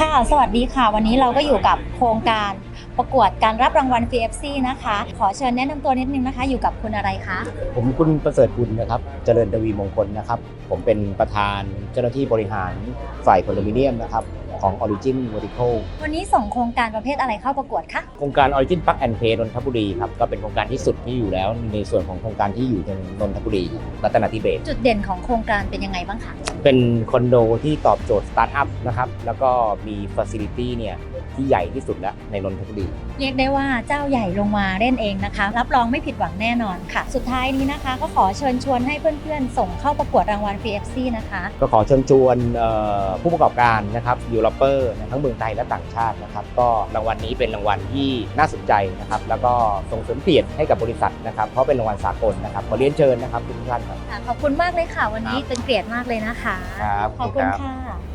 ค่ะ สวัสดีค่ะ วันนี้เราก็อยู่กับโครงการ ประกวดการรับรางวัล PFC นะคะ ขอเชิญแนะนำตัวนิดนึงนะคะ อยู่กับคุณอะไรคะผมคุณประเสริฐบุญนะครับ เจริญทวีมงคลนะครับ ผมเป็นประธานเจ้าหน้าที่บริหารฝ่ายคอนโดมิเนียมนะครับของ Origin Vertical วันนี้ส่งโครงการประเภทอะไรเข้าประกวดคะโครงการ Origin Park and Play นนทบุรีครับก็เป็นโครงการที่สุดที่อยู่แล้ว ในส่วนของโครงการที่อยู่ตรงนนทบุรีรัตนทิเบศจุดเด่นของโครงการเป็นยังไงบ้างคะเป็นคอนโดที่ตอบโจทย์สตาร์ทอัพนะครับแล้วก็มีฟ a ซิลิตี้เนี่ยที่ใหญ่ที่สุดแล้วในนนทบุรีเรียกได้ว่าเจ้าใหญ่ลงมาเล่นเองนะคะ รับรองไม่ผิดหวังแน่นอนค่ะ สุดท้ายนี้นะคะ ก็ขอเชิญชวนให้เพื่อนๆ ส่งเข้าประกวดรางวัล PFC นะคะ ก็ขอเชิญชวนเอ่อผู้ประกอบการนะครับยูโรเปอร์ทั้งเมืองไทยและต่างชาตินะครับ ก็รางวัลนี้เป็นรางวัลที่น่าสนใจนะครับ แล้วก็ส่งเสริมเกียรติให้กับบริษัทนะครับ เพราะเป็นรางวัลสากลนะครับขอเรียนเชิญนะครับทุกท่านครับค่ะขอบคุณมากเลยค่ะ วันนี้เป็นเกียรติมากเลยนะคะครับขอบคุณค่ะ